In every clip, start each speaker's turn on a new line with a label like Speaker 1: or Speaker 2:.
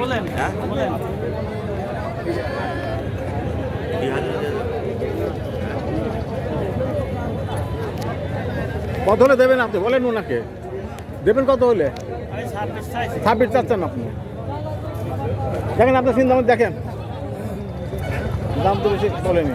Speaker 1: বলেন
Speaker 2: হ্যাঁ?
Speaker 1: বলেন।
Speaker 3: কত হলে দেবেন আপনি? বলেন ওনাকে। দেবেন কত হলে?
Speaker 1: ছাব্বিশ
Speaker 3: চাচ্ছেন আপনি। দেখেন আপনার চিন্তা মধ্যে দেখেন। দাম তো বেশি বলেনি।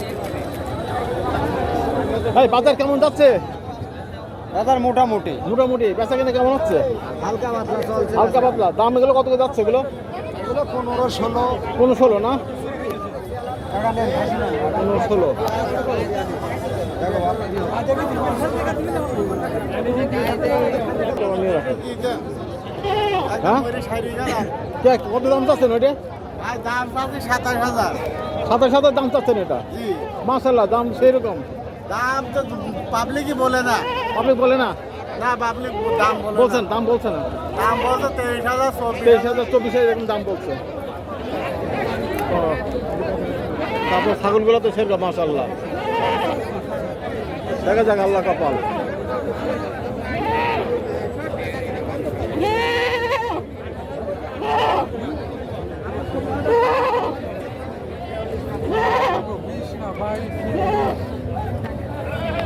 Speaker 3: ভাই বাজার কেমন যাচ্ছে?
Speaker 2: দাদার মোটামুটি।
Speaker 3: মোটামুটি বেচা কিনা কেমন হচ্ছে?
Speaker 2: হালকা পাতলা চলছে।
Speaker 3: হালকা পাতলা দাম এগুলো কত করে যাচ্ছে এগুলো?
Speaker 2: এগুলো পনেরো ষোলো।
Speaker 3: পনেরো ষোলো না? পনেরো ষোলো। হ্যাঁ? কত দাম চাচ্ছেন ওইটা?
Speaker 2: সাতাশ হাজার।
Speaker 3: সাতাশ হাজার দাম চাচ্ছেন এটা? মাসাল্লাহ দাম সেই রকম
Speaker 2: দাম তো পাবলিকই বলে না।
Speaker 3: পাবলিক বলে না?
Speaker 2: না পাবলিক দাম
Speaker 3: বলছেন দাম বলছে না?
Speaker 2: দাম বলছে তেইশ হাজার
Speaker 3: তেইশ হাজার চব্বিশ হাজার এরকম দাম বলছে। তারপর ছাগলগুলো তো সেরকম মাসাল্লাহ দেখা যাক আল্লাহ কপাল।